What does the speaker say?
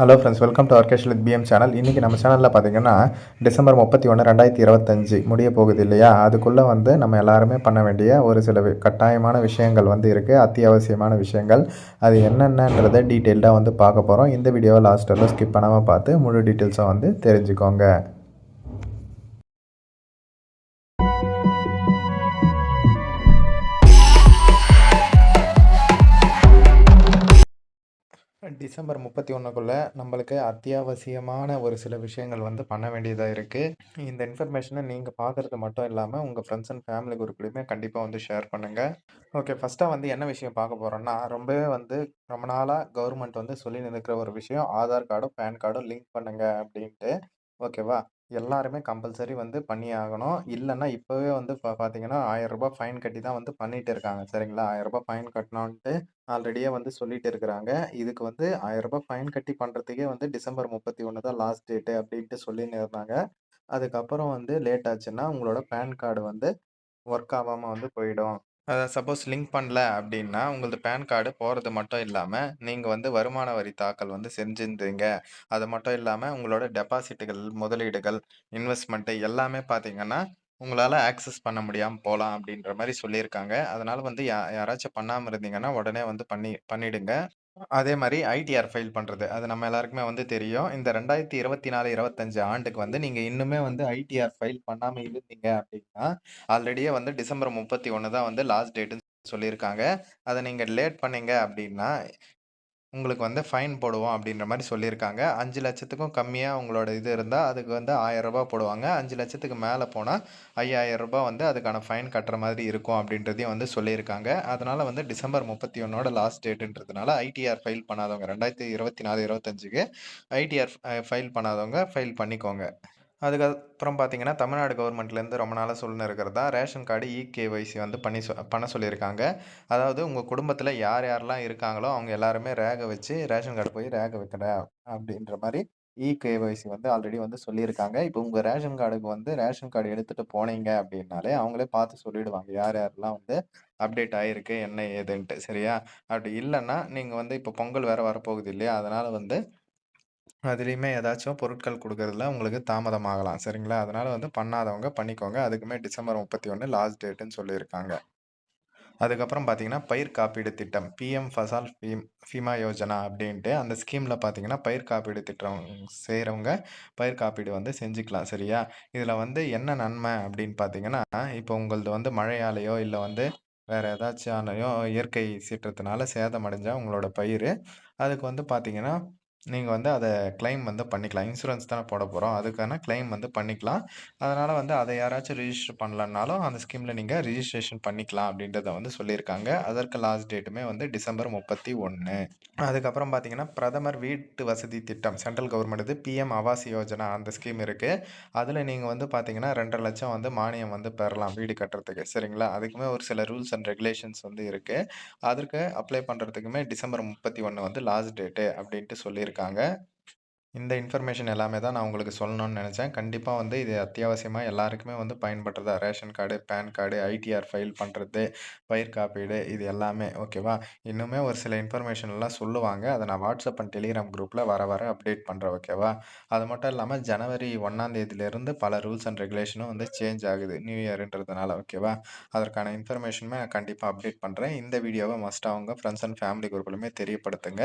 Hello friends welcome to ஆர்கேஷல் with PM channel இன்றைக்கி நம்ம சேனலில் பார்த்தீங்கன்னா டிசம்பர் முப்பத்தி ஒன்று ரெண்டாயிரத்தி இருபத்தஞ்சு முடிய போகுது இல்லையா? அதுக்குள்ளே வந்து நம்ம எல்லாருமே பண்ண வேண்டிய ஒரு சில கட்டாயமான விஷயங்கள் வந்து இருக்குது அத்தியாவசியமான விஷயங்கள். அது என்னென்னன்றதை டீட்டெயில்டாக வந்து பார்க்க போகிறோம் இந்த வீடியோவை லாஸ்ட் ஸ்கிப் பண்ணாமல் பார்த்து முழு டீட்டெயில்ஸை வந்து தெரிஞ்சுக்கோங்க. டிசம்பர் முப்பத்தி ஒன்றுக்குள்ளே நம்மளுக்கு அத்தியாவசியமான ஒரு சில விஷயங்கள் வந்து பண்ண வேண்டியதாக இருக்குது இந்த இன்ஃபர்மேஷனை நீங்கள் பார்க்குறது மட்டும் இல்லாமல் உங்கள் ஃப்ரெண்ட்ஸ் அண்ட் ஃபேமிலி குரூப்லையுமே கண்டிப்பாக வந்து ஷேர் பண்ணுங்கள் ஓகே ஃபஸ்ட்டாக வந்து என்ன விஷயம் பார்க்க போகிறோன்னா ரொம்பவே வந்து ரொம்ப நாளாக கவர்மெண்ட் வந்து சொல்லி நிற்கிற ஒரு விஷயம் ஆதார் கார்டும் பேன் கார்டும் லிங்க் பண்ணுங்கள் அப்படின்ட்டு. ஓகேவா? எல்லாருமே கம்பல்சரி வந்து பண்ணியே ஆகணும். இல்லைன்னா இப்போவே வந்து இப்போ பார்த்தீங்கன்னா ஆயிரம் ரூபாய் ஃபைன் கட்டி தான் வந்து பண்ணிட்டு இருக்காங்க. சரிங்களா? ஆயிரம் ரூபாய் ஃபைன் கட்டணுன்ட்டு ஆல்ரெடியே வந்து சொல்லிட்டு இருக்கிறாங்க. இதுக்கு வந்து ஆயிரம் ரூபாய் ஃபைன் கட்டி பண்ணுறதுக்கே வந்து டிசம்பர் முப்பத்தி ஒன்று தான் லாஸ்ட் டேட்டு அப்படின்ட்டு சொல்லின்னு இருந்தாங்க. அதுக்கப்புறம் வந்து லேட் ஆச்சுன்னா உங்களோட பேன் கார்டு வந்து ஒர்க் ஆகாமல் வந்து போயிடும். சப்போஸ் லிங்க் பண்ணல அப்படின்னா உங்களது பேன் கார்டு போகிறது மட்டும் இல்லாமல் நீங்கள் வந்து வருமான வரி தாக்கல் வந்து செஞ்சுருந்தீங்க. அது மட்டும் இல்லாமல் உங்களோட டெபாசிட்டுகள் முதலீடுகள் இன்வெஸ்ட்மெண்ட்டு எல்லாமே பார்த்தீங்கன்னா உங்களால் ஆக்சஸ் பண்ண முடியாமல் போகலாம் அப்படின்ற மாதிரி சொல்லியிருக்காங்க. அதனால் வந்து யா யாராச்சும் பண்ணாமல் இருந்தீங்கன்னா உடனே வந்து பண்ணி பண்ணிவிடுங்க அதே மாதிரி ஐடிஆர் ஃபைல் பண்ணுறது அது நம்ம எல்லாருக்குமே வந்து தெரியும். இந்த ரெண்டாயிரத்தி இருபத்தி நாலு இருபத்தஞ்சு ஆண்டுக்கு வந்து நீங்கள் இன்னுமே வந்து ஐடிஆர் ஃபைல் பண்ணாமல் இருந்தீங்க அப்படின்னா ஆல்ரெடியே வந்து டிசம்பர் முப்பத்தி ஒன்று தான் வந்து லாஸ்ட் டேட்டுன்னு சொல்லியிருக்காங்க. அதை நீங்கள் லேட் பண்ணீங்க அப்படின்னா உங்களுக்கு வந்து ஃபைன் போடுவோம் அப்படின்ற மாதிரி சொல்லியிருக்காங்க. அஞ்சு லட்சத்துக்கும் கம்மியாக உங்களோட இது இருந்தால் அதுக்கு வந்து ஆயரரூபா போடுவாங்க. அஞ்சு லட்சத்துக்கு மேலே போனால் ஐயாயிரரூபா வந்து அதுக்கான ஃபைன் கட்டுற மாதிரி இருக்கும் அப்படின்றதையும் வந்து சொல்லியிருக்காங்க. அதனால் வந்து டிசம்பர் முப்பத்தி ஒன்னோட லாஸ்ட் டேட்டுன்றதுனால ஐடிஆர் ஃபைல் பண்ணாதவங்க ரெண்டாயிரத்தி இருபத்தி நாலு இருபத்தஞ்சுக்கு ஐடிஆர் ஃபைல் பண்ணாதவங்க ஃபைல் பண்ணிக்கோங்க. அதுக்கப்புறம் பார்த்தீங்கன்னா தமிழ்நாடு கவர்மெண்ட்லேருந்து ரொம்ப நாளாக சொல்லின்னு இருக்கிறதா ரேஷன் கார்டு இகேஒய்சி வந்து பண்ணி சொ பண்ண சொல்லியிருக்காங்க. அதாவது உங்கள் குடும்பத்தில் யார் யாரெல்லாம் இருக்காங்களோ அவங்க எல்லாருமே ரேகை வச்சு ரேஷன் கார்டு போய் ரேகை வைக்கிற அப்படின்ற மாதிரி இகேஒய்சி வந்து ஆல்ரெடி வந்து சொல்லியிருக்காங்க. இப்போ உங்கள் ரேஷன் கார்டுக்கு வந்து ரேஷன் கார்டு எடுத்துகிட்டு போனீங்க அப்படின்னாலே அவங்களே பார்த்து சொல்லிடுவாங்க. யார் யாரெல்லாம் வந்து அப்டேட் ஆகிருக்கு என்ன ஏதுன்ட்டு சரியா? அப்படி இல்லைன்னா நீங்கள் வந்து இப்போ பொங்கல் வேறு வரப்போகுது இல்லையா? அதனால் வந்து அதுலேயுமே ஏதாச்சும் பொருட்கள் கொடுக்கறதுல உங்களுக்கு தாமதமாகலாம். சரிங்களா? அதனால் வந்து பண்ணாதவங்க பண்ணிக்கோங்க. அதுக்குமே டிசம்பர் முப்பத்தி ஒன்று லாஸ்ட் டேட்டுன்னு சொல்லியிருக்காங்க. அதுக்கப்புறம் பார்த்தீங்கன்னா பயிர் காப்பீடு திட்டம். பிஎம் ஃபசால் ஃபீம் ஃபீமா யோஜனா அப்படின்ட்டு அந்த ஸ்கீமில் பார்த்தீங்கன்னா பயிர் காப்பீடு திட்டம் செய்கிறவங்க பயிர் காப்பீடு வந்து செஞ்சுக்கலாம். சரியா? இதில் வந்து என்ன நன்மை அப்படின்னு பார்த்தீங்கன்னா இப்போ உங்களது வந்து மழையாலேயோ இல்லை வந்து வேறு ஏதாச்சும் ஆனையோ இயற்கை சீற்றத்தினால சேதமடைஞ்சா உங்களோட பயிர் அதுக்கு வந்து பார்த்தீங்கன்னா நீங்கள் வந்து அதை கிளைம் வந்து பண்ணிக்கலாம். இன்சூரன்ஸ் தானே போட போகிறோம் அதுக்கான கிளைம் வந்து பண்ணிக்கலாம். அதனால் வந்து அதை யாராச்சும் ரிஜிஸ்டர் பண்ணலனாலும் அந்த ஸ்கீமில் நீங்கள் ரிஜிஸ்ட்ரேஷன் பண்ணிக்கலாம் அப்படின்றத வந்து சொல்லியிருக்காங்க. அதற்கு லாஸ்ட் டேட்டுமே வந்து டிசம்பர் முப்பத்தி ஒன்று அதுக்கப்புறம் பார்த்தீங்கன்னா பிரதமர் வீட்டு வசதி திட்டம் central government PM Awas Yojana அந்த ஸ்கீம் இருக்குது அதில் நீங்கள் வந்து பார்த்தீங்கன்னா ரெண்டரை லட்சம் வந்து மானியம் வந்து பெறலாம் வீடு கட்டுறதுக்கு. சரிங்களா? அதுக்குமே ஒரு சில ரூல்ஸ் அண்ட் ரெகுலேஷன்ஸ் வந்து இருக்குது அதற்கு அப்ளை பண்ணுறதுக்குமே டிசம்பர் முப்பத்தி ஒன்று வந்து லாஸ்ட் டேட்டு அப்படின்ட்டு சொல்லியிருக்காங்க. இந்த இன்ஃபர்மேஷன் எல்லாமே தான் நான் உங்களுக்கு சொல்லணும்னு நினச்சேன். கண்டிப்பாக வந்து இது அத்தியாவசியமாக எல்லாருக்குமே வந்து பயன்படுறதா ration card PAN card ITR file பண்ணுறது பயிர் காப்பீடு இது எல்லாமே. ஓகேவா இன்னுமே ஒரு சில இன்ஃபர்மேஷன்லாம் சொல்லுவாங்க. அதை நான் வாட்ஸ்அப் அண்ட் டெலிகிராம் குரூப்பில் வர வர அப்டேட் பண்ணுறேன் ஓகேவா அது மட்டும் இல்லாமல் ஜனவரி ஒன்றாந்தேதியிலேருந்து பல ரூல்ஸ் அண்ட் ரெகுலேஷனும் வந்து சேஞ்ச் ஆகுது. நியூ இயர்ன்றதுனால ஓகேவா அதற்கான இன்ஃபர்மேஷனுமே நான் கண்டிப்பாக அப்டேட் பண்ணுறேன் இந்த வீடியோவை மஸ்ட்டாக அவங்க ஃப்ரெண்ட்ஸ் அண்ட் ஃபேமிலி குரூப்லையுமே தெரியப்படுத்துங்க.